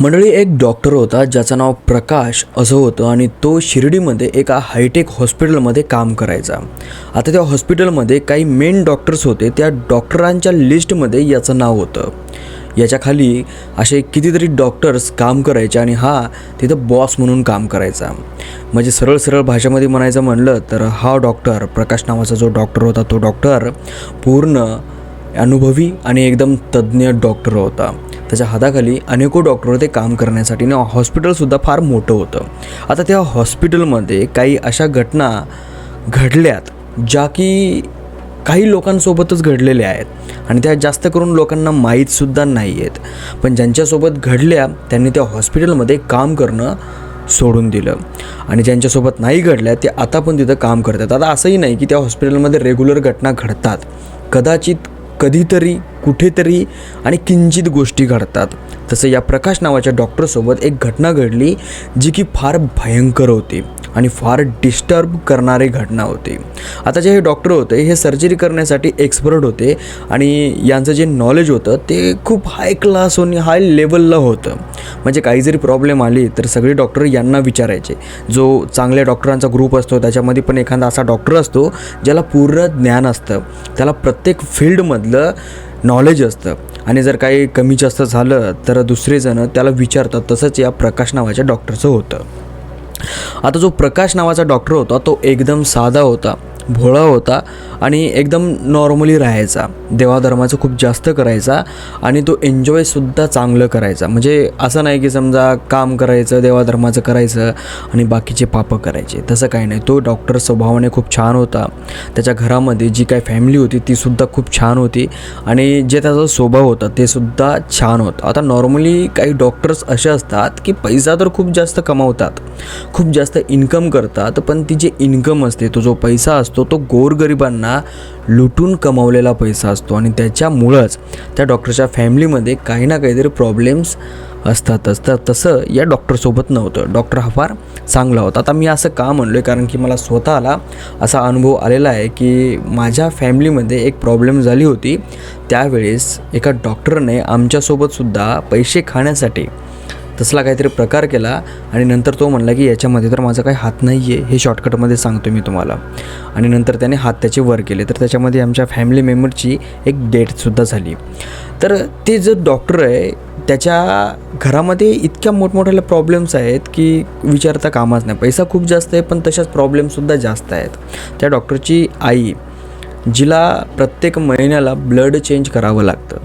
मंडळी एक डॉक्टर होता ज्याचं नाव प्रकाश असं होतं आणि तो शिर्डीमध्ये एका हायटेक हॉस्पिटलमध्ये काम करायचा. आता त्या हॉस्पिटलमध्ये काही मेन डॉक्टर्स होते त्या डॉक्टरांच्या लिस्टमध्ये याचं नाव होतं. याच्या खाली असे कितीतरी डॉक्टर्स काम करायचे आणि हा तिथं बॉस म्हणून काम करायचा. म्हणजे सरळ सरळ भाषेमध्ये म्हणायचं म्हणलं तर हा डॉक्टर प्रकाश नावाचा जो डॉक्टर होता तो डॉक्टर पूर्ण अनुभवी आणि एकदम तज्ज्ञ डॉक्टर होता. त्याच्या हाताखाली अनेको डॉक्टर ते काम करण्यासाठी आणि हॉस्पिटलसुद्धा फार मोठं होतं. आता त्या हॉस्पिटलमध्ये काही अशा घटना घडल्यात ज्या की काही लोकांसोबतच घडलेल्या आहेत आणि त्या जास्त करून लोकांना माहीतसुद्धा नाही आहेत. पण ज्यांच्यासोबत घडल्या त्यांनी त्या हॉस्पिटलमध्ये काम करणं सोडून दिलं. आणि ज्यांच्यासोबत नाही घडल्या ते आता पण तिथं काम करतात. आता असंही नाही की त्या हॉस्पिटलमध्ये रेग्युलर घटना घडतात. कदाचित कधीतरी कुठेतरी आणि किंचित गोष्टी घडतात. तसं या प्रकाश नावाच्या डॉक्टरसोबत एक घटना घडली जी की फार भयंकर होती आणि फार डिस्टर्ब करणारी घटना होती. आता जे हे डॉक्टर होते हे सर्जरी करण्यासाठी एक्सपर्ट होते आणि यांचं जे नॉलेज होतं ते खूप हाय क्लास होणे हाय लेवलला होतं. म्हणजे काही जरी प्रॉब्लेम आली तर सगळे डॉक्टर यांना विचारायचे. जो चांगल्या डॉक्टरांचा ग्रुप असतो त्याच्यामध्ये पण एखादा असा डॉक्टर असतो ज्याला पूर्ण ज्ञान असतं. त्याला प्रत्येक फील्डमधलं नॉलेज असतं. आणि जर काही कमी जास्त झालं तर दुसरे जण त्याला विचारतात. तसंच या प्रकाश नावाच्या डॉक्टरचं होतं. आता जो प्रकाश नावाचा डॉक्टर होता तो एकदम साधा होता. भोळा होता आणि एकदम नॉर्मली राहायचा. देवाधर्माचं खूप जास्त करायचा आणि तो एन्जॉयसुद्धा चांगलं करायचा. म्हणजे असं नाही की समजा काम करायचं देवाधर्माचं करायचं आणि बाकीचे पापं करायचे. तसं काही नाही. तो डॉक्टर स्वभावाने खूप छान होता. त्याच्या घरामध्ये जी काय फॅमिली होती तीसुद्धा खूप छान होती आणि जे त्याचा स्वभाव होता ते सुद्धा छान होतं. आता नॉर्मली काही डॉक्टर्स असे असतात की पैसा तर खूप जास्त कमावतात खूप जास्त इन्कम करतात पण ती जे इन्कम असते तो जो पैसा असतो तो गोरगरिबांना लुटून कमावलेला पैसा असतो आणि त्याच्यामुळंच त्या डॉक्टरच्या फॅमिलीमध्ये काही ना काहीतरी प्रॉब्लेम्स असतातच तर तसं या डॉक्टरसोबत नव्हतं. डॉक्टर हा फार चांगला होता. आता मी असं का म्हणलो आहे कारण की मला स्वतःला असा अनुभव आलेला आहे की माझ्या फॅमिलीमध्ये एक प्रॉब्लेम झाली होती. त्यावेळेस एका डॉक्टरने आमच्यासोबतसुद्धा पैसे खाण्यासाठी तसला काहीतरी प्रकार केला आणि नंतर तो म्हणला की याच्यामध्ये तर माझा काही हात नाही आहे हे शॉर्टकटमध्ये सांगतो मी तुम्हाला. आणि नंतर त्याने हात त्याचे वर केले. तर त्याच्यामध्ये आमच्या फॅमिली मेंबरची एक डेटसुद्धा झाली. तर ते जो डॉक्टर आहे त्याच्या घरामध्ये इतक्या मोठमोठ्या प्रॉब्लेम्स आहेत की विचारता कामाच नाही. पैसा खूप जास्त आहे पण तशाच प्रॉब्लेमसुद्धा जास्त आहेत. त्या डॉक्टरची आई जिला प्रत्येक महिन्याला ब्लड चेंज करावं लागतं.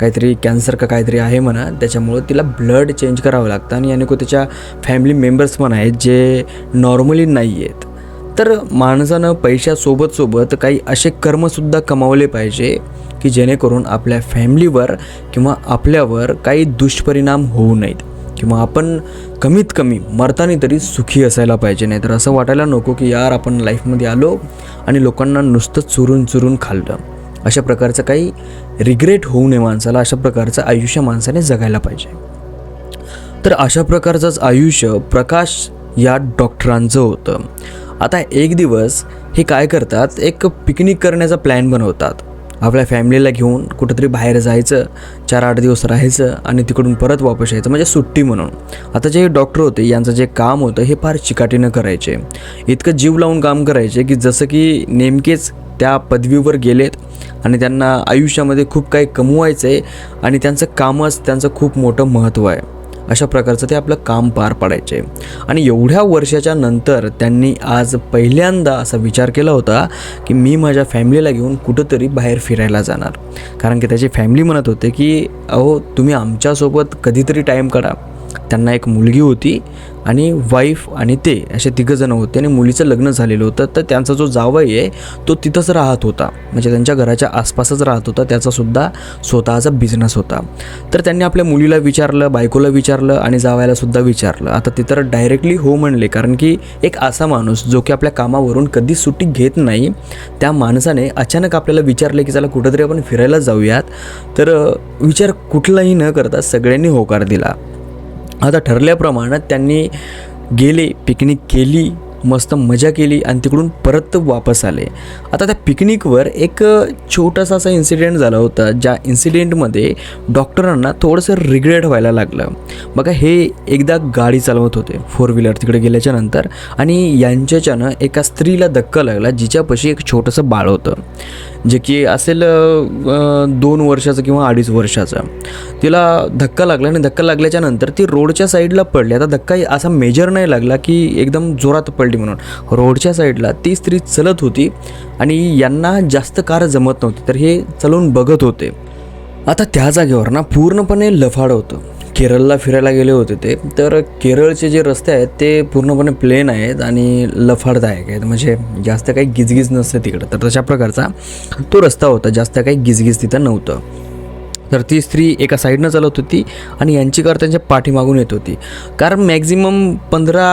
काहीतरी कॅन्सर का काहीतरी आहे म्हणा त्याच्यामुळं तिला ब्लड चेंज करावं लागतं आणि अनेक त्याच्या फॅमिली मेंबर्स पण आहेत जे नॉर्मली नाही आहेत तर माणसानं पैशासोबत सोबत काही असे कर्मसुद्धा कमावले पाहिजे की जेणेकरून आपल्या फॅमिलीवर किंवा आपल्यावर काही दुष्परिणाम होऊ नयेत किंवा आपण कमीत कमी मरताना तरी सुखी असायला पाहिजे. नाही तर असं वाटायला नको की यार आपण लाईफमध्ये आलो आणि लोकांना नुसतं चुरून चुरून खाल्लं. अशा प्रकारचं काही रिग्रेट होऊ नये माणसाला अशा प्रकारचं आयुष्य माणसाने जगायला पाहिजे. तर अशा प्रकारचंच आयुष्य प्रकाश या डॉक्टरांचं होतं. आता एक दिवस हे काय करतात? एक पिकनिक करण्याचा प्लॅन बनवतात. आपल्या फॅमिलीला घेऊन कुठंतरी बाहेर जायचं चार आठ दिवस राहायचं आणि तिकडून परत वापस यायचं म्हणजे सुट्टी म्हणून. आता जे डॉक्टर होते यांचं जे काम होतं हे फार चिकाटीनं करायचे. इतकं जीव लावून काम करायचे की जसं की नेमकेच त्या पदवीवर गेलेत आणि त्यांना आयुष्यामध्ये खूप काही कमवायचं आहे आणि त्यांचं कामच त्यांचं खूप मोठं महत्त्व आहे. अशा प्रकारचं ते आपलं काम पार पाडायचे. आणि एवढ्या वर्षाच्या नंतर त्यांनी आज पहिल्यांदा असा विचार केला होता की मी माझ्या फॅमिलीला घेऊन कुठंतरी बाहेर फिरायला जाणार. कारण की त्याची फॅमिली म्हणत होते की अहो तुम्ही आमच्यासोबत कधीतरी टाईम काढा. त्यांना एक मुलगी होती आणि वाईफ आणि ते असे तिघंजणं होते आणि मुलीचं लग्न झालेलं होतं. तर त्यांचा जो जावई आहे तो तिथंच राहत होता. म्हणजे त्यांच्या घराच्या आसपासच राहत होता. त्याचासुद्धा स्वतःचा बिझनेस होता. तर त्यांनी आपल्या मुलीला विचारलं बायकोला विचारलं आणि जावायलासुद्धा विचारलं. आता ते तर डायरेक्टली हो म्हणले. कारण की एक असा माणूस जो की आपल्या कामावरून कधी सुट्टी घेत नाही त्या माणसाने अचानक आपल्याला विचारले की चला कुठंतरी आपण फिरायला जाऊयात. तर विचार कुठलाही न करता सगळ्यांनी होकार दिला. आता ठरल्याप्रमाणे त्यांनी गेले पिकनिक केली मस्त मजा केली आणि तिकडून परत वापस आले. आता त्या पिकनिकवर एक छोटासा असा इन्सिडेंट झाला होता ज्या इन्सिडेंटमध्ये डॉक्टरांना थोडंसं रिग्रेट व्हायला लागलं. बघा हे एकदा गाडी चालवत होते फोर व्हीलर तिकडे गेल्याच्यानंतर आणि यांच्याच्यानं एका स्त्रीला धक्का लागला जिच्यापाशी एक छोटंसं बाळ होतं. जे की असेल दोन वर्षाचं किंवा अडीच वर्षाचं. तिला धक्का लागला आणि धक्का लागल्याच्या नंतर ती रोडच्या साईडला पडली. आता धक्का असा मेजर नाही लागला की एकदम जोरात पडली म्हणून. रोडच्या साईडला ती स्त्री चलत होती आणि यांना जास्त कार जमत नव्हती तर हे चलवून बघत होते. आता त्या जागेवर ना पूर्णपणे लफाड होतं. केरळला फिरायला गेले होते ते. तर केरळचे जे रस्ते आहेत ते पूर्णपणे प्लेन आहेत आणि लफाडदायक आहेत. म्हणजे जास्त काही गिजगिज नसते तिकडं. तर तशा प्रकारचा तो रस्ता होता. जास्त काही गिजगिज तिथं नव्हतं. तर ती स्त्री एका साईडनं चालत होती आणि यांची कार त्यांच्या पाठीमागून येत होती. कारण मॅक्झिमम पंधरा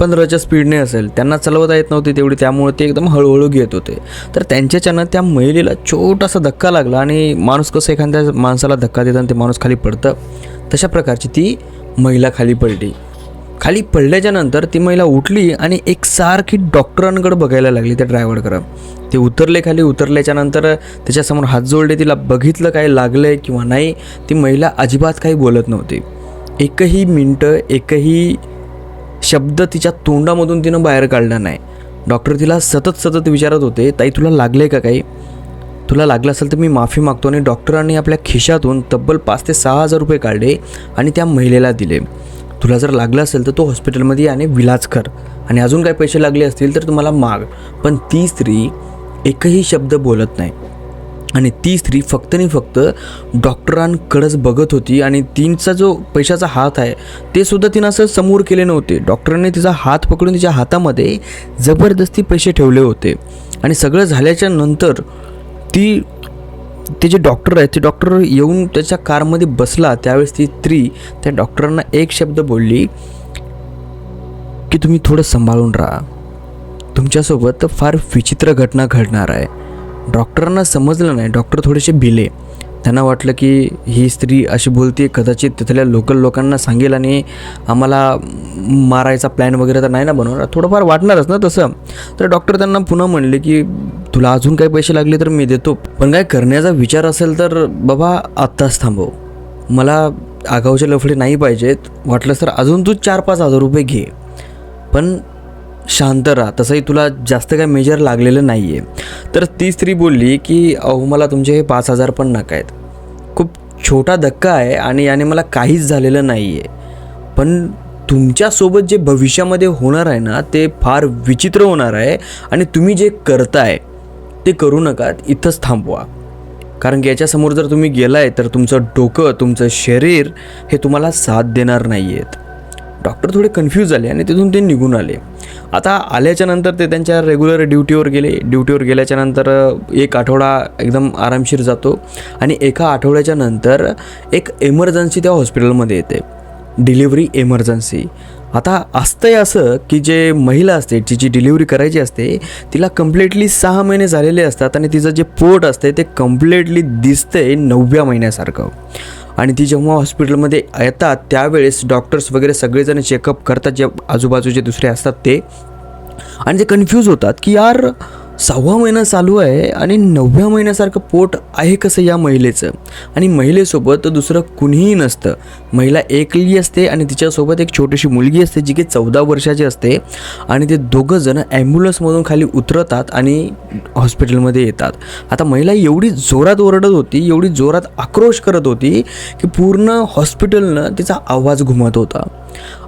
पंधराच्या स्पीडने असेल. त्यांना चालवता येत नव्हती तेवढी. त्यामुळे ते एकदम हळूहळू घेत होते. तर त्यांच्याच्यानं त्या महिलेला छोटासा धक्का लागला आणि माणूस कसं एखाद्या माणसाला धक्का देताना ते माणूस खाली पडतं? तशा प्रकारची ती महिला खाली पडली. खाली पडल्याच्या नंतर ती महिला उठली आणि एकसारखी डॉक्टरांकडे बघायला लागली त्या ड्रायव्हरकडं. ते उतरले खाली उतरल्याच्या नंतर त्याच्यासमोर हात जोडले तिला बघितलं काय लागलं आहे किंवा नाही ती महिला अजिबात काही बोलत नव्हती. एकही मिनटं एकही शब्द तिच्या तोंडामधून तिनं बाहेर काढला नाही. डॉक्टर तिला सतत सतत विचारत होते ताई तुला लागले का काही? तुला लागलं असेल तर मी माफी मागतो आणि डॉक्टरांनी आपल्या खिशातून तब्बल पाच ते सहा हजार रुपये काढले आणि त्या महिलेला दिले. तुला जर लागलं असेल तर तो हॉस्पिटलमध्ये आणि विलाज कर. आणि अजून काही पैसे लागले असतील तर तुम्हाला माग. पण ती स्त्री एकही शब्द बोलत नाही. आणि ती स्त्री फक्त आणि फक्त डॉक्टरांकडंच बघत होती आणि तिचा जो पैशाचा हात आहे ते सुद्धा तिनं असं समोर केले नव्हते. डॉक्टरांनी तिचा हात पकडून तिच्या हातामध्ये जबरदस्ती पैसे ठेवले होते. आणि सगळं झाल्याच्यानंतर ती ते जे डॉक्टर आहेत ते डॉक्टर येऊन त्याच्या कारमध्ये बसला त्यावेळेस ती स्त्री त्या डॉक्टरांना एक शब्द बोलली की तुम्ही थोडं सांभाळून राहा. तुमच्यासोबत फार विचित्र घटना घडणार आहे. डॉक्टरांना समजलं नाही. डॉक्टर थोडेसे भिले. त्यांना वाटलं की ही स्त्री अशी बोलते कदाचित तिथल्या लोकल लोकांना सांगेल आणि आम्हाला मारायचा प्लॅन वगैरे तर नाही ना बनवणार. थोडंफार वाटणारच ना तसं. तर डॉक्टर त्यांना पुन्हा म्हणले की तुला अजून काही पैसे लागले तर मी देतो. पण काय करण्याचा विचार असेल तर बाबा आत्ताच थांबव. मला आगाऊचे लफडे नाही पाहिजेत. वाटलंच तर अजून तू चार पाच हजार रुपये घे. पण शांत राहा. तसंही तुला जास्त काय मेजर लागलेलं नाही आहे तर ती स्त्री बोलली की अहो मला तुमचे हे पाच हजार पण नका आहेत खूप छोटा धक्का आहे आणि याने मला काहीच झालेलं नाही आहे पण तुमच्यासोबत जे भविष्यामध्ये होणार आहे ना ते फार विचित्र होणार आहे आणि तुम्ही जे करताय ते करू नका इथंच थांबवा. कारण की याच्यासमोर जर तुम्ही गेलाय तर तुमचं डोकं तुमचं शरीर हे तुम्हाला साथ देणार नाही आहेत डॉक्टर थोडे कन्फ्यूज झाले आणि तिथून ते निघून आले. आता आल्याच्यानंतर ते त्यांच्या रेग्युलर ड्युटीवर गेले. ड्युटीवर गेल्याच्यानंतर एक आठवडा एकदम आरामशीर जातो आणि एका आठवड्याच्या नंतर एक एमर्जन्सी त्या हॉस्पिटलमध्ये येते. डिलिव्हरी एमर्जन्सी आता असतंय असं की जे महिला असते तिची डिलिव्हरी करायची असते तिला कम्प्लिटली सहा महिने झालेले असतात आणि तिचं जे पोट असते ते कम्प्लिटली दिसतंय नवव्या महिन्यासारखं. आणि ती जेव्हा हॉस्पिटलमध्ये येतात त्यावेळेस डॉक्टर्स वगैरे सगळेजण चेकअप करतात जे आजूबाजूचे दुसरे असतात ते. आणि ते कन्फ्यूज होतात की यार सहावा महिना चालू आहे आणि नवव्या महिन्यासारखं पोट आहे कसं या महिलेचं? आणि महिलेसोबत दुसरं कुणीही नसतं. महिला एकली असते आणि तिच्यासोबत एक छोटीशी मुलगी असते जी की चौदा वर्षाची असते. आणि ते दोघंजणं ॲम्ब्युलन्समधून खाली उतरतात आणि हॉस्पिटलमध्ये येतात. आता महिला एवढी जोरात ओरडत होती एवढी जोरात आक्रोश करत होती की पूर्ण हॉस्पिटलनं तिचा आवाज घुमत होता.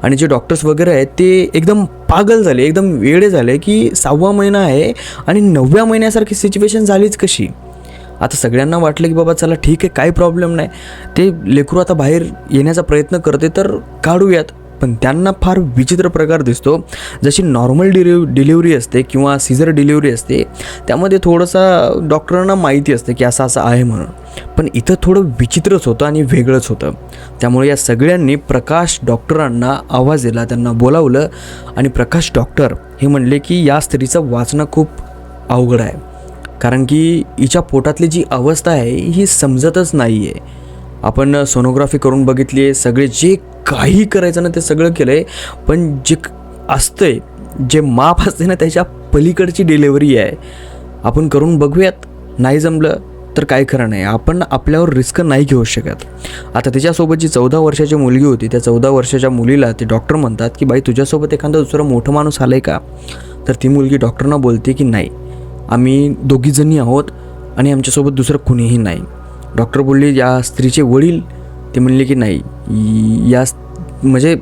आणि जे डॉक्टर्स वगैरे आहेत ते एकदम पागल झाले एकदम वेडे झाले की सहावा महिना आहे आणि नवव्या महिन्यासारखी सिच्युएशन झालीच कशी? आता सगळ्यांना वाटलं की बाबा चला ठीक आहे काही प्रॉब्लेम नाही. ते लेकरू आता बाहेर येण्याचा प्रयत्न करते तर काढूयात. पण त्यांना फार विचित्र प्रकार दिसतो. जशी नॉर्मल डिलिव डिलिव्हरी असते किंवा सिझर डिलिव्हरी असते त्यामध्ये थोडंसा डॉक्टरांना माहिती असते की असं असं आहे म्हणून. पण इथं थोडं विचित्रच होतं आणि वेगळंच होतं. त्यामुळे या सगळ्यांनी प्रकाश डॉक्टरांना आवाज दिला त्यांना बोलावलं आणि प्रकाश डॉक्टर हे म्हणले की या स्त्रीचं वाचणं खूप अवघड आहे. कारण की हिच्या पोटातली जी अवस्था आहे ही समजतच नाही आहे आपण सोनोग्राफी करून बघितली आहे सगळे जे काही करायचं ना ते सगळं केलं आहे पण जे असतंय जे माप असते ना त्याच्या पलीकडची डिलेवरी आहे. आपण करून बघूयात नाही जमलं तर काय खरं नाही. आपण आपल्यावर रिस्क नाही घेऊ शकत. आता तिच्यासोबत जी चौदा वर्षाची मुलगी होती त्या चौदा वर्षाच्या मुलीला ते डॉक्टर म्हणतात की बाई तुझ्यासोबत एखादा दुसरा मोठं माणूस आलं आहे का? तर ती मुलगी डॉक्टरना बोलते की नाही. आम्ही दोघीजणी आहोत आणि आमच्यासोबत दुसरं कुणीही नाही. डॉक्टर बोलले या स्त्रीचे वडील? ते म्हणले की नाही या म्हणजे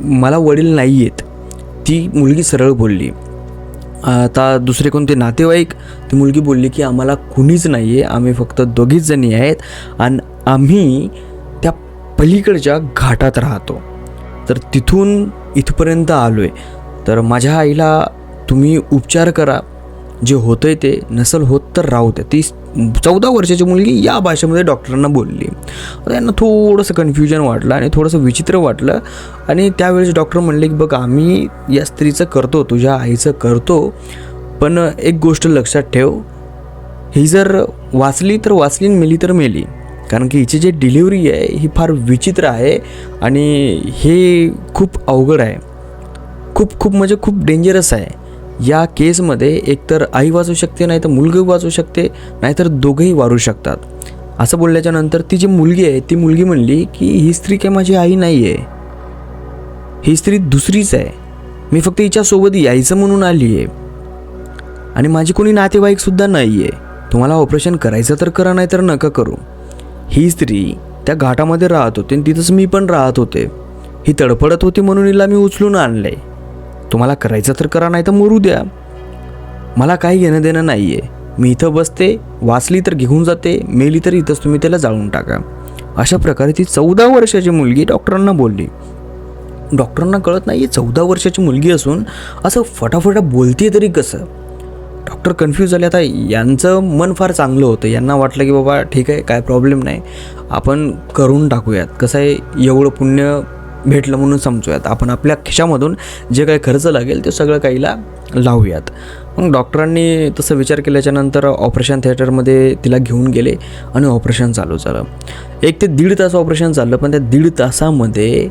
मला वडील नाही आहेत ती मुलगी सरळ बोलली. आता दुसरे कोणते नातेवाईक? ती मुलगी बोलली की आम्हाला कुणीच नाही आहे आम्ही फक्त दोघीच जणी आहेत आणि आम्ही त्या पलीकडच्या घाटात राहतो. तर तिथून इथपर्यंत आलो आहे तर माझ्या आईला तुम्ही उपचार करा. जे होतं आहे ते नसल होत तर राहू द्या. ती चौदा वर्षाची मुलगी या भाषेमध्ये डॉक्टरांना बोलली. त्यांना थोडंसं कन्फ्युजन वाटलं आणि थोडंसं विचित्र वाटलं. आणि त्यावेळेस डॉक्टर म्हणले की बघ आम्ही या स्त्रीचं करतो तुझ्या आईचं करतो. पण एक गोष्ट लक्षात ठेव. ही जर वाचली तर वाचली आणि मेली तर मेली. कारण की हिची जी डिलिव्हरी आहे ही फार विचित्र आहे आणि हे खूप अवघड आहे. खूप खूप म्हणजे खूप डेंजरस आहे. या केसमध्ये एकतर आई वाचू शकते नाही तर मुलगी वाचू शकते नाहीतर दोघंही वारू शकतात. असं बोलल्याच्या नंतर ती जी मुलगी आहे ती मुलगी म्हणली की ही स्त्री काय माझी आई नाही आहे ही स्त्री दुसरीच आहे. मी फक्त हिच्यासोबत यायचं म्हणून आली आहे आणि माझी कोणी नातेवाईकसुद्धा नाही आहे तुम्हाला ऑपरेशन करायचं तर करा नाही तर नका करू. ही स्त्री त्या घाटामध्ये राहत होती आणि तिथंच मी पण राहत होते. ही तडफडत होती म्हणून हिला मी उचलून आणलं. आहे तुम्हाला करायचं तर करा नाही तर मरू द्या. मला काही घेणं देणं नाही आहे मी इथं बसते वाचली तर घेऊन जाते मेली तर इथंच तुम्ही त्याला जाळून टाका. अशा प्रकारे ती चौदा वर्षाची मुलगी डॉक्टरांना बोलली. डॉक्टरांना कळत नाही चौदा वर्षाची मुलगी असून असं फटाफटा बोलते तरी कसं? डॉक्टर कन्फ्यूज झाले. आता यांचं मन फार चांगलं होतं. यांना वाटलं की बाबा ठीक आहे काय प्रॉब्लेम नाही. आपण करून टाकूयात. कसं आहे एवढं पुण्य भेटलं म्हणून समजूयात. आपण आपल्या खिशामधून जे काही खर्च लागेल ते सगळं काहीला लावूयात. मग डॉक्टरांनी तसं विचार केल्याच्यानंतर ऑपरेशन थिएटरमध्ये तिला घेऊन गेले आणि ऑपरेशन चालू झालं. एक ते दीड तास ऑपरेशन चाललं पण त्या दीड तासामध्ये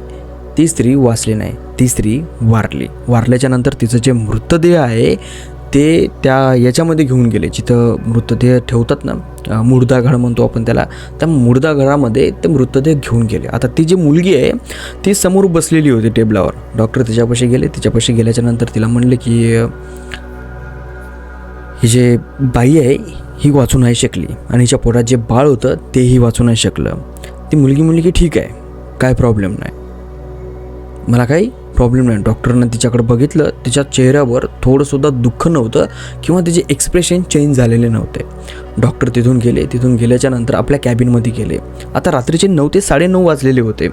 ती स्त्री वाचली नाही. ती स्त्री वारली. वारल्याच्यानंतर तिचं जे मृतदेह आहे ते त्या याच्यामध्ये घेऊन गेले. जिथं मृतदेह ठेवतात ना मुर्दाघर म्हणतो आपण त्याला त्या मुर्दाघरामध्ये ते मृतदेह घेऊन गेले. आता ती जी मुलगी आहे ती समोर बसलेली होती टेबलावर. डॉक्टर तिच्यापाशी गेले तिच्यापाशी गेल्याच्यानंतर तिला म्हणले की ही जे बाई आहे ही वाचू नाही शकली आणि हिच्या पोटात जे बाळ होतं तेही वाचू नाही शकलं. ती मुलगी म्हणली की ठीक आहे काय प्रॉब्लेम नाही. मला काही प्रॉब्लेम नाही. डॉक्टरनं तिच्याकडे बघितलं तिच्या चेहऱ्यावर थोडंसुद्धा दुःख नव्हतं किंवा तिचे एक्सप्रेशन चेंज झालेले नव्हते. डॉक्टर तिथून गेले तिथून गेल्याच्यानंतर आपल्या कॅबिनमध्ये गेले. आता रात्रीचे नऊ ते साडेनऊ वाजलेले होते.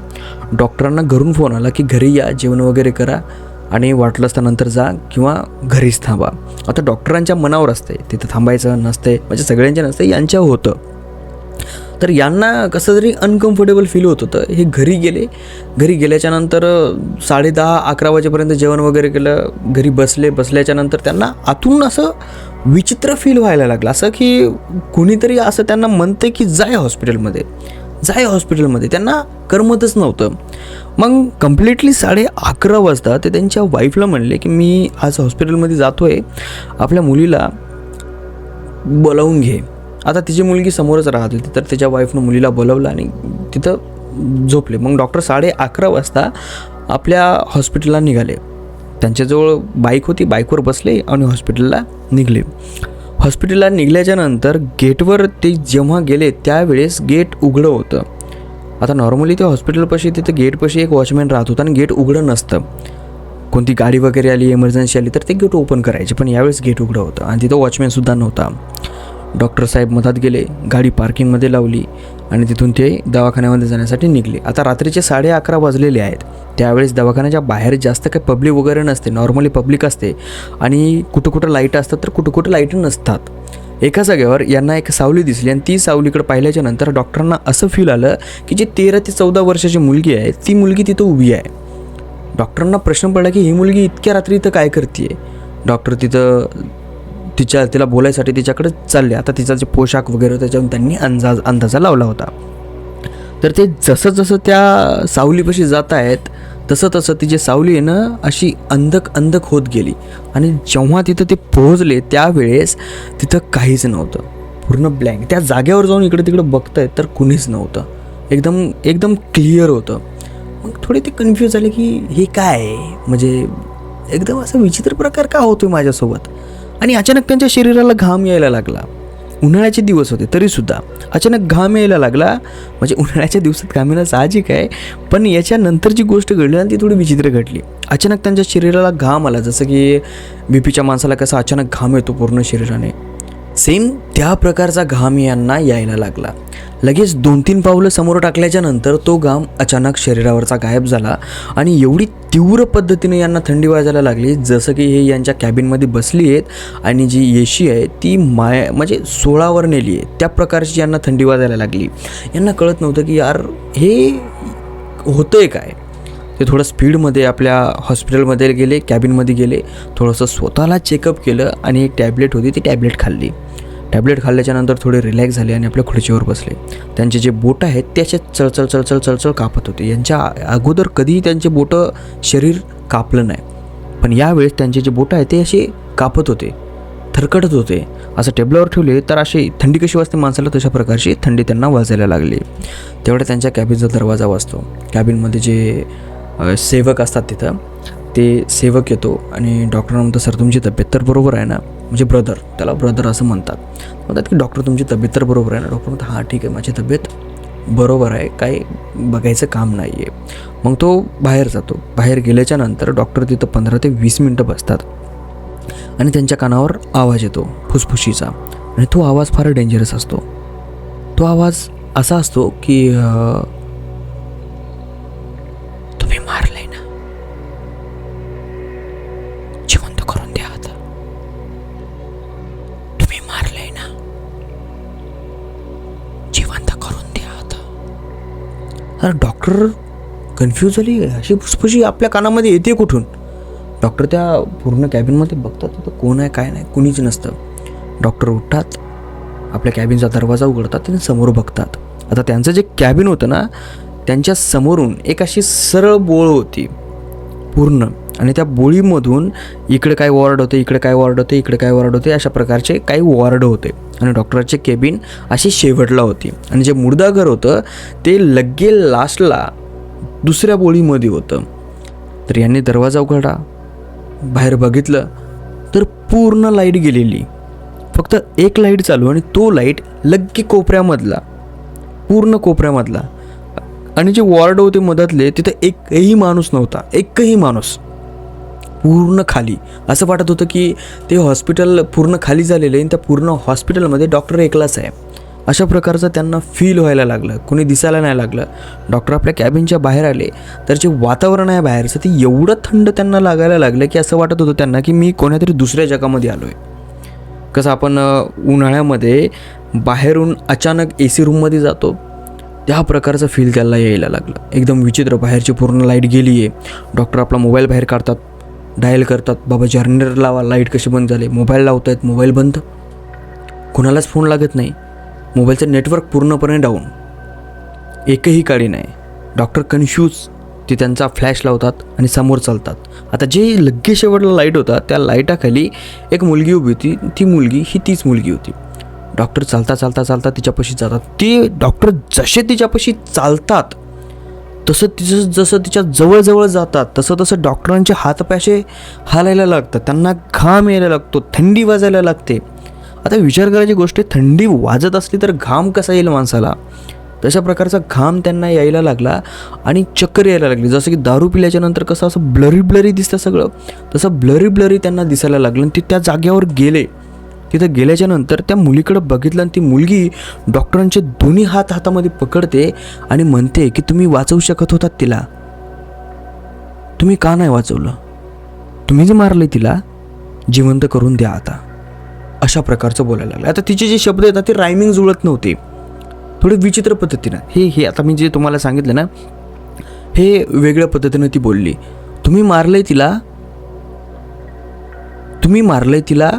डॉक्टरांना घरून फोन आला की घरी या जेवण वगैरे करा आणि वाटलं असता नंतर जा किंवा घरीच थांबा. आता डॉक्टरांच्या मनावर असते. तिथं थांबायचं नसते म्हणजे सगळ्यांच्या नसते यांच्या होतं. तर यांना कसं तरी अनकम्फर्टेबल फील होत होतं हे घरी गेले. घरी गेल्याच्यानंतर साडे दहा अकरा वाजेपर्यंत जेवण वगैरे केलं घरी बसले बसल्याच्या नंतर त्यांना आतून असं विचित्र फील व्हायला लागलं. असं की कुणीतरी असं त्यांना म्हणते की जाय हॉस्पिटलमध्ये जाय हॉस्पिटलमध्ये त्यांना करमतच नव्हतं. मग कम्प्लिटली साडे अकरा वाजता ते त्यांच्या वाईफला म्हणले की मी आज हॉस्पिटलमध्ये जातो आहे आपल्या मुलीला बोलावून घे. आता तिची मुलगी समोरच राहत होती तर तिच्या वाईफनं मुलीला बोलवलं आणि तिथं झोपले. मग डॉक्टर साडे अकरा वाजता आपल्या हॉस्पिटलला निघाले. त्यांच्याजवळ बाईक होती बाईकवर बसले आणि हॉस्पिटलला निघले. हॉस्पिटलला निघल्याच्या नंतर गेटवर ते जेव्हा गेले त्यावेळेस गेट उघडं होतं. आता नॉर्मली ते हॉस्पिटलपाशी तिथं गेटपाशी एक वॉचमॅन राहत होता आणि गेट उघडं नसतं. कोणती गाडी वगैरे आली इमर्जन्सी आली तर ते गेट ओपन करायचे पण यावेळेस गेट उघडं होतं आणि तिथं वॉचमॅनसुद्धा नव्हता. डॉक्टर साहेब मधात गेले गाडी पार्किंगमध्ये लावली आणि तिथून ते दवाखान्यामध्ये जाण्यासाठी निघले. आता रात्रीचे साडे अकरा वाजलेले आहेत. त्यावेळेस दवाखान्याच्या बाहेर जास्त काही पब्लिक वगैरे नसते नॉर्मली पब्लिक असते आणि कुठं कुठं लाइट असतात तर कुठं कुठं लाइट नसतात. एका जागेवर यांना एक सावली दिसली आणि ती सावलीकडे पाहिल्याच्या नंतर डॉक्टरांना असं फील आलं की जी तेरा ते चौदा वर्षाची मुलगी आहे ती मुलगी तिथं उभी आहे. डॉक्टरांना प्रश्न पडला की ही मुलगी इतक्या रात्री इथं काय करते डॉक्टर तिथं तिच्या तिला बोलायसाठी तिच्याकडे चालले. आता तिचा जे पोशाख वगैरे होता त्याच्यावरून त्यांनी अंदाज अंदाजा लावला होता. तर ते जसं जसं त्या सावलीपाशी जात आहेत तसं तसं तिची सावली आहे ना अशी अंधक अंधक होत गेली. आणि जेव्हा तिथं ते पोहोचले त्यावेळेस तिथं काहीच नव्हतं. पूर्ण ब्लँक त्या जागेवर जाऊन इकडे तिकडे बघतायत तर कुणीच नव्हतं. एकदम एकदम क्लिअर होतं. मग थोडे ते कन्फ्यूज झाले की हे काय? आहे? म्हणजे एकदम असा विचित्र प्रकार का आहे माझ्यासोबत? आणि अचानक त्यांच्या शरीराला घाम यायला लागला. उन्हाळ्याचे दिवस होते तरीसुद्धा. अचानक घाम यायला लागला. म्हणजे उन्हाळ्याच्या दिवसात घाम येणं साहजिक आहे पण याच्यानंतर जी गोष्ट घडली ना ती थोडी विचित्र घडली. अचानक त्यांच्या शरीराला घाम आला. जसं की बी पीच्या माणसाला कसा अचानक घाम येतो पूर्ण शरीराने. सेम त्या प्रकारचा घाम यांना यायला लागला. लगेच दोन तीन पावलं समोर टाकल्याच्या नंतर तो घाम अचानक शरीरावरचा गायब झाला आणि एवढी तीव्र पद्धतीने यांना थंडी वाजायला लागली जसं की हे यांच्या कॅबिनमध्ये बसली आहेत आणि जी एशी आहे ती माय म्हणजे सोळावर नेली आहे. त्या प्रकारची यांना थंडी वाजायला लागली. यांना कळत नव्हतं की यार हे होतं आहे काय? ते थोडं स्पीडमध्ये आपल्या हॉस्पिटलमध्ये गेले कॅबिनमध्ये गेले थोडंसं स्वतःला चेकअप केलं आणि एक टॅबलेट होती ती टॅबलेट खाल्ली. टॅबलेट खाल्ल्याच्यानंतर थोडे रिलॅक्स झाले आणि आपल्या खुर्चीवर बसले. त्यांचे जे बोटं आहेत ते असे चळचळ चळचळ चळचळ कापत होते. यांच्या अगोदर कधीही त्यांचे बोटं शरीर कापलं नाही. पण यावेळेस त्यांचे जे बोटं आहेत ते असे कापत होते थरकटत होते. असं टेबलावर ठेवले तर अशी थंडी कशी वाजते माणसाला तशा प्रकारची थंडी त्यांना वाजायला लागली. तेवढ्या त्यांच्या कॅबिनचा दरवाजा वाजतो. कॅबिनमध्ये जे सेवक असतात तिथं ते सेवक येतो आणि डॉक्टरांना म्हणतो सर तुमची तब्येत तर बरोबर आहे ना? म्हणजे ब्रदर त्याला ब्रदर असं म्हणतात. म्हणतात की डॉक्टर तुमची तब्येत तर बरोबर आहे ना? डॉक्टर म्हणतात हां ठीक आहे. माझी तब्येत बरोबर आहे. काही बघायचं काम नाही आहे मग तो बाहेर जातो. बाहेर गेल्याच्यानंतर डॉक्टर तिथं पंधरा ते वीस मिनटं बसतात. आणि त्यांच्या कानावर आवाज येतो फुसफुशीचा. आणि तो आवाज फार डेंजरस असतो. तो आवाज असा असतो की अरे डॉक्टर कन्फ्यूज झाली अशी फुसफुशी आपल्या कानामध्ये येते कुठून? डॉक्टर त्या पूर्ण कॅबिनमध्ये बघतात तिथं कोण आहे काय नाही कुणीच नसतं. डॉक्टर उठतात आपल्या कॅबिनचा दरवाजा उघडतात आणि समोर बघतात. आता त्यांचं जे कॅबिन होतं ना त्यांच्या समोरून एक अशी सरळ बोळ होती पूर्ण. आणि त्या बोळीमधून इकडे काय वॉर्ड होते इकडे काय वॉर्ड होते इकडे काय वॉर्ड होते अशा प्रकारचे काही वॉर्ड होते. आणि डॉक्टरचे केबिन अशी शेवटला होती. आणि जे मुर्दाघर होतं ते लगे लास्टला दुसऱ्या बोळीमध्ये होतं. तर यांनी दरवाजा उघडला. बाहेर बघितलं तर पूर्ण लाइट गेलेली. फक्त एक लाइट चालू आणि तो लाइट लगे कोपऱ्यामधला. पूर्ण कोपऱ्यामधला. आणि जे वॉर्ड होते मधातले तिथं एकही माणूस नव्हता. एकही माणूस. पूर्ण खाली. असं वाटत होतं की ते हॉस्पिटल पूर्ण खाली झालेलं आहे आणि त्या पूर्ण हॉस्पिटलमध्ये डॉक्टर एकलाच आहे. अशा प्रकारचं त्यांना फील व्हायला लागलं. कोणी दिसायला नाही लागलं. डॉक्टर आपल्या कॅबिनच्या बाहेर आले. तर जे वातावरण आहे बाहेरचं ते एवढं थंड त्यांना लागायला लागलं की असं वाटत होतं त्यांना की मी कोणातरी दुसऱ्या जगामध्ये आलो आहे कसं आपण उन्हाळ्यामध्ये बाहेरून अचानक ए सी रूममध्ये जातो. त्या प्रकारचं फील त्याला यायला लागलं. एकदम विचित्र बाहेरची पूर्ण लाइट गेली आहे डॉक्टर आपला मोबाईल बाहेर काढतात. डायल करतात बाबा जर्नर लावा लाइट कशी बंद झाली? मोबाईल लावतायत मोबाईल बंद? कुणालाच फोन लागत नाही. मोबाईलचं नेटवर्क पूर्णपणे डाऊन एकही काळी नाही. डॉक्टर कन्फ्यूज ते त्यांचा फ्लॅश लावतात आणि समोर चालतात. आता जे लगेच शेवटला लाइट होता त्या लाईटाखाली एक मुलगी उभी होती. ती मुलगी ही तीच मुलगी होती. डॉक्टर चालता चालता चालता तिच्यापाशी जातात. ते डॉक्टर जसे तिच्यापाशी चालतात तसं तिचं जसं तिच्या जवळजवळ जातात तसं तसं डॉक्टरांचे हातपाशे हालायला लागतात. त्यांना घाम यायला लागतो थंडी वाजायला लागते. आता विचार करायची गोष्ट आहे, थंडी वाजत असली तर घाम कसा येईल माणसाला? तशा प्रकारचा घाम त्यांना यायला लागला आणि चक्कर यायला लागली. जसं की दारू पिल्याच्या नंतर कसं असं ब्लरी ब्लरी दिसतं सगळं तसं ब्लरी ब्लरी त्यांना दिसायला लागलं आणि ते त्या जागेवर गेले. तिथं गेल्याच्यानंतर त्या मुलीकडं बघितलं आणि ती मुलगी डॉक्टरांचे दोन्ही हात हातामध्ये पकडते आणि म्हणते की तुम्ही वाचवू शकत होतात तिला. तुम्ही का नाही वाचवलं? तुम्ही जे मारले तिला जिवंत करून द्या आता. अशा प्रकारचं बोलायला लागलं. आता तिचे जे शब्द आहेत ना ते रायमिंग जुळत नव्हते. थोडे विचित्र पद्धतीनं. हे हे आता मी जे तुम्हाला सांगितलं ना हे वेगळ्या पद्धतीनं ती बोलली. तुम्ही मारलंय तिला तुम्ही मारलंय तिला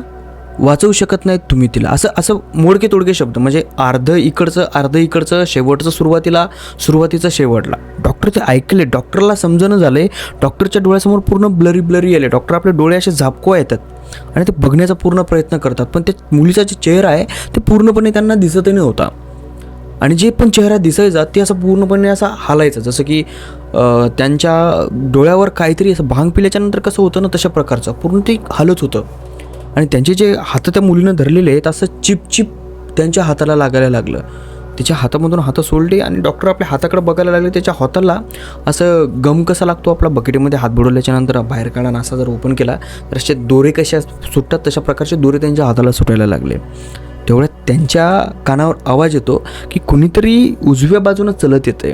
वाचवू शकत नाहीत तुम्ही तिला. असं असं मोडके तोडके शब्द. म्हणजे अर्ध इकडचं अर्ध इकडचं शेवटचं सुरुवातीला सुरुवातीचा शेवटला. डॉक्टर ते ऐकले. डॉक्टरला समजणं झालंय. डॉक्टरच्या डोळ्यासमोर पूर्ण ब्लरी ब्लरी आले. डॉक्टर आपले डोळे असे झापको येतात. आणि ते बघण्याचा पूर्ण प्रयत्न करतात. पण त्या मुलीचा जे चेहरा आहे ते पूर्णपणे त्यांना दिसतही नव्हता. आणि जे पण चेहरा दिसायचा ते असं पूर्णपणे असा हालायचं. जसं की त्यांच्या डोळ्यावर काहीतरी असं भांग पिल्याच्यानंतर कसं होतं ना तशा प्रकारचं. पूर्ण ते हालत होतं. आणि त्यांचे जे हात त्या मुलीनं धरलेले आहेत असं चिपचिप त्यांच्या हाताला लागायला लागलं. तिच्या हातामधून हातं सोडले आणि डॉक्टर आपल्या हाताकडे बघायला लागले त्याच्या हाताला असं गम कसा लागतो आपला? बकेटीमध्ये हात बुडवल्याच्या नंतर बाहेर काढा असा जर ओपन केला तर असे दोरे कशा सुटतात तशा प्रकारचे दोरे त्यांच्या हाताला सुटायला लागले. तेवढ्यात त्यांच्या कानावर आवाज येतो की कुणीतरी उजव्या बाजूनं चलत येते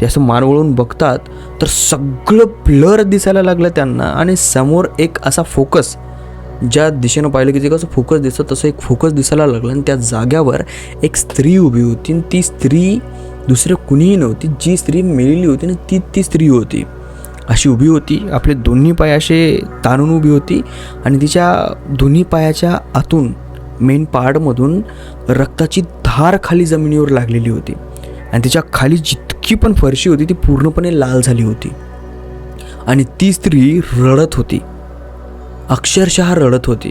ते असं मान वळून बघतात तर सगळं ब्लर दिसायला लागलं त्यांना आणि समोर एक असा फोकस ज्या दिशेनं पाहिलं की ते कसं फोकस दिसतं तसं एक फोकस दिसायला लागलं आणि त्या जाग्यावर एक स्त्री उभी होती आणि ती स्त्री दुसरं कुणीही नव्हती. जी स्त्री मेलेली होती ना ती ती स्त्री होती. अशी उभी होती आपले दोन्ही पाय असे ताणून उभी होती आणि तिच्या दोन्ही पायाच्या आतून मेन पार्टमधून रक्ताची धार खाली जमिनीवर लागलेली होती. आणि तिच्या खाली जितकी पण फरशी होती ती पूर्णपणे लाल झाली होती. आणि ती स्त्री रडत होती. अक्षरशः रडत होती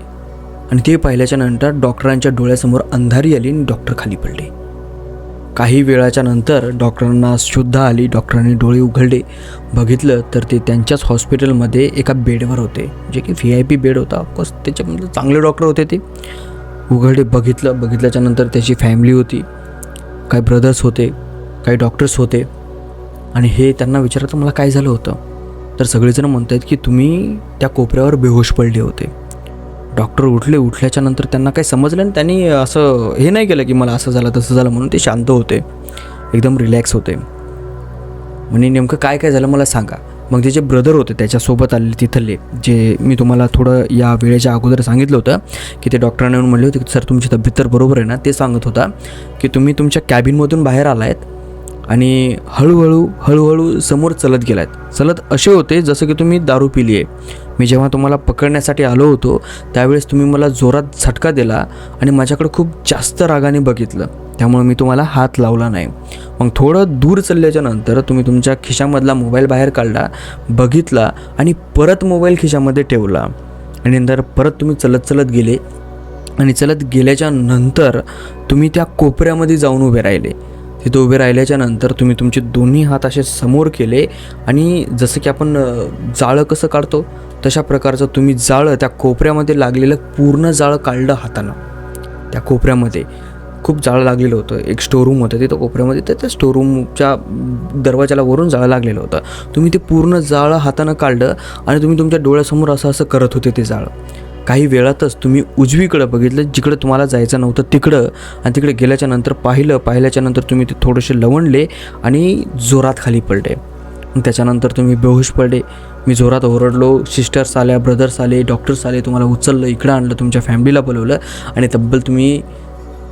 आणि ते पाहिल्याच्या नंतर डॉक्टरांच्या डोळ्यासमोर अंधारी आली आणि डॉक्टर खाली पडले. काही वेळाच्या नंतर डॉक्टरांना शुद्ध आली. डॉक्टरांनी डोळे उघडले. बघितलं तर ते त्यांच्याच हॉस्पिटलमध्ये एका बेडवर होते जे की व्ही आय पी बेड होता. ऑफकोर्स त्याच्यामध्ये चांगले डॉक्टर होते ते. उघडले बघितलं. बघितल्याच्या नंतर त्याची फॅमिली होती. काही ब्रदर्स होते काही डॉक्टर्स होते. आणि हे त्यांना विचारलं मला काय झालं होतं? तर सगळेजण म्हणत आहेत की तुम्ही त्या कोपऱ्यावर बेहोश पडले होते. डॉक्टर उठले उठल्याच्या नंतर त्यांना काही समजलं आणि त्यांनी असं हे नाही केलं की मला असं झालं तसं झालं म्हणून ते शांत होते. एकदम रिलॅक्स होते. म्हणे नेमकं काय काय झालं मला सांगा. मग ते जे ब्रदर होते त्याच्यासोबत आले तिथले जे मी तुम्हाला थोडं या वेळेच्या अगोदर सांगितलं होतं की ते डॉक्टरांना येऊन म्हणले होते की सर तुमची तब्येत तर बरोबर आहे ना? ते सांगत होता की तुम्ही तुमच्या कॅबिनमधून बाहेर आलायत आणि हळूहळू हळूहळू समोर चलत गेलात. चलत असे होते जसं की तुम्ही दारू पिली आहे. मी जेव्हा तुम्हाला पकडण्यासाठी आलो होतो त्यावेळेस तुम्ही मला जोरात झटका दिला आणि माझ्याकडे खूप जास्त रागाने बघितलं. त्यामुळे मी तुम्हाला हात लावला नाही. मग थोडं दूर चालल्याच्या नंतर तुम्ही तुमच्या खिशामधला मोबाईल बाहेर काढला बघितला आणि परत मोबाईल खिशामध्ये ठेवला. आणि नंतर परत तुम्ही चलत चलत गेले. आणि चलत गेल्याच्यानंतर तुम्ही त्या कोपऱ्यामध्ये जाऊन उभे राहिले. तिथे उभे राहिल्याच्या नंतर तुम्ही तुमचे दोन्ही हात असे समोर केले आणि जसं की आपण जाळं कसं काढतो तशा प्रकारचं तुम्ही जाळं त्या कोपऱ्यामध्ये लागलेलं पूर्ण जाळं काढलं हातानं. त्या कोपऱ्यामध्ये खूप जाळं लागलेलं होतं. एक स्टोरूम होतं तिथं कोपऱ्यामध्ये तर त्या स्टोरूमच्या दरवाजाला वरून जाळं लागलेलं होतं. तुम्ही ते पूर्ण जाळं हातानं काढलं आणि तुम्ही तुमच्या डोळ्यासमोर असं असं करत होते ते जाळं. काही वेळातच तुम्ही उजवीकडं बघितलं जिकडं तुम्हाला जायचं नव्हतं तिकडं. आणि तिकडे गेल्याच्यानंतर पाहिलं पाहिल्याच्या नंतर तुम्ही ते थोडेसे लवणले आणि जोरात खाली पडले. त्याच्यानंतर तुम्ही बेहोश पडले. मी जोरात ओरडलो सिस्टर्स आल्या ब्रदर्स आले डॉक्टर्स आले तुम्हाला उचललं इकडं आणलं तुमच्या फॅमिलीला बोलवलं. आणि तब्बल तुम्ही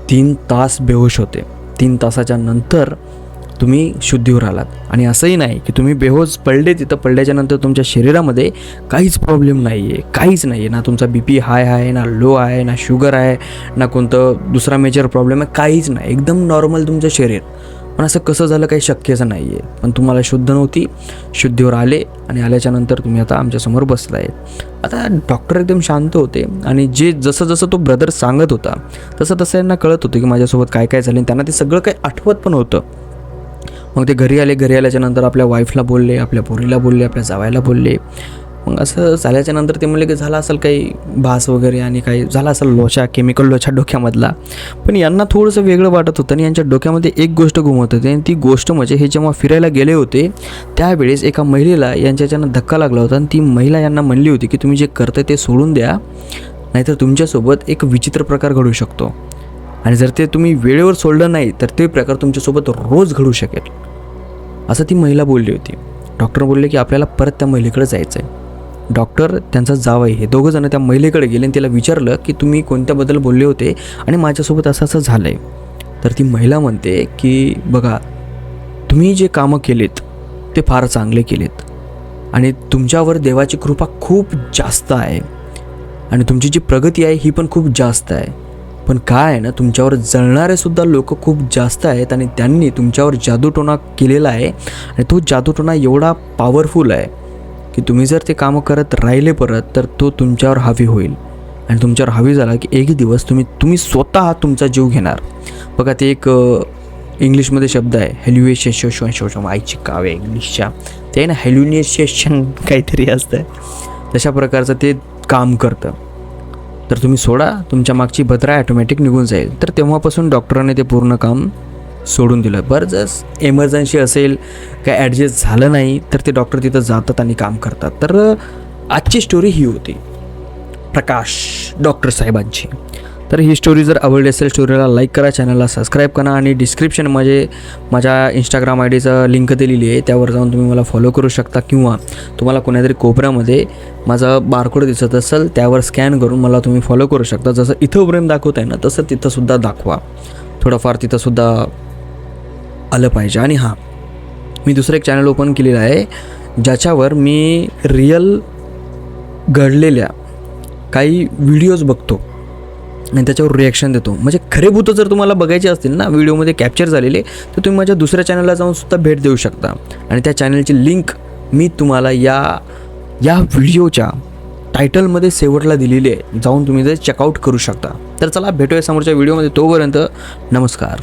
तीन तास बेहोश होते. तीन तासाच्या नंतर तुम्ही शुद्धीवर आलात. आणि असंही नाही की तुम्ही बेहोश पडले तिथं पडल्याच्या नंतर तुमच्या शरीरामध्ये काहीच प्रॉब्लेम नाही आहे काहीच नाही आहे ना तुमचा बी पी हाय आहे ना लो आहे ना शुगर आहे ना कोणतं दुसरा मेजर प्रॉब्लेम आहे काहीच नाही. एकदम नॉर्मल तुमचं शरीर. पण असं कसं झालं काही शक्यच नाही आहे पण तुम्हाला शुद्ध नव्हती शुद्धीवर आले आणि आल्याच्यानंतर तुम्ही आता आमच्यासमोर बसला आहे आता डॉक्टर एकदम शांत होते आणि जे जसं जसं तो ब्रदर सांगत होता तसं तसं यांना कळत होतं की माझ्यासोबत काय काय झालं त्यांना ते सगळं काही आठवत पण होतं. मग ते घरी आले घरी आल्याच्यानंतर आपल्या वाईफला बोलले आपल्या पोरीला बोलले आपल्या जावायला बोलले. मग असं झाल्याच्यानंतर ते म्हणले की झाला असेल काही भास वगैरे आणि काही झाला असेल लोचा केमिकल लोचा डोक्यामधला. पण यांना थोडंसं वेगळं वाटत होतं आणि यांच्या डोक्यामध्ये एक गोष्ट घुमत होती आणि ती गोष्ट म्हणजे हे जेव्हा फिरायला गेले होते त्यावेळेस एका महिलेला यांच्याच्यानं धक्का लागला होता आणि ती महिला यांना म्हणली होती की तुम्ही जे करतं ते सोडून द्या नाहीतर तुमच्यासोबत एक विचित्र प्रकार घडू शकतो. आणि जर ते तुम्ही वेळेवर सोडलं नाही तर ते प्रकार तुमच्यासोबत रोज घडू शकेल. असं ती महिला बोलली होती. डॉक्टर बोलले की आपल्याला परत त्या महिलेकडे जायचं आहे डॉक्टर त्यांचा जावाई हे दोघंजणं त्या महिलेकडे गेले आणि तिला विचारलं की तुम्ही कोणत्याबद्दल बोलले होते आणि माझ्यासोबत असं असं झालं आहे तर ती महिला म्हणते की बघा तुम्ही जे कामं केलेत ते फार चांगले केलेत. आणि तुमच्यावर देवाची कृपा खूप जास्त आहे. आणि तुमची जी प्रगती आहे ही पण खूप जास्त आहे. पण काय आहे ना तुमच्यावर जळणारे सुद्धा लोक खूप जास्त आहेत आणि त्यांनी तुमच्यावर जादूटोणा केलेला आहे आणि तो जादूटोणा एवढा पॉवरफुल आहे की तुम्ही जर ते कामं करत राहिले परत तर तो तुमच्यावर हावी होईल. आणि तुमच्यावर हावी झाला की एक दिवस तुम्ही तुम्ही स्वतः तुमचा जीव घेणार. बघा ते एक इंग्लिशमध्ये शब्द आहे हेल्युएशन आईची काव आहे इंग्लिशच्या ते आहे ना हेल्युनिएशन काहीतरी असतं तशा प्रकारचं ते काम करतं. तर तुम्ही सोडा तुमच्या मागची भद्रा ॲटोमॅटिक निघून जाईल. तर तेव्हापासून डॉक्टरांनी ते पूर्ण काम सोडून दिलं. बरं जर एमर्जन्सी असेल काय ॲडजस्ट झालं नाही तर ते डॉक्टर तिथं जातात आणि काम करतात. तर आजची स्टोरी ही होती. प्रकाश डॉक्टर साहेबांची. तर ही स्टोरी जर आवडली असेल स्टोरीला लाईक करा चॅनलला सबस्क्राईब करा आणि डिस्क्रिप्शनमध्ये माझ्या इंस्टाग्राम आय डीचं लिंक दिलेली आहे. त्यावर जाऊन तुम्ही मला फॉलो करू शकता किंवा तुम्हाला कोणातरी कोपऱ्यामध्ये माझं बारकोड दिसत असेल त्यावर स्कॅन करून मला तुम्ही फॉलो करू शकता. जसं इथं प्रेम दाखवत आहे ना तसं तिथंसुद्धा दाखवा. थोडंफार तिथंसुद्धा आलं पाहिजे. आणि हां मी दुसरं एक चॅनल ओपन केलेलं आहे ज्याच्यावर मी रिअल घडलेल्या काही व्हिडिओज बघतो. आणि त्याच्यावर रिॲक्शन देतो. म्हणजे खरे भूतं जर तुम्हाला बघायचे असतील ना व्हिडिओमध्ये कॅप्चर झालेले तर तुम्ही माझ्या दुसऱ्या चॅनलला जाऊन सुद्धा भेट देऊ शकता. आणि त्या चॅनलची लिंक मी तुम्हाला या या व्हिडिओच्या टायटलमध्ये शेवटला दिलेली आहे. जाऊन तुम्ही ते चेकआउट करू शकता. तर चला भेटूया समोरच्या व्हिडिओमध्ये तोपर्यंत नमस्कार.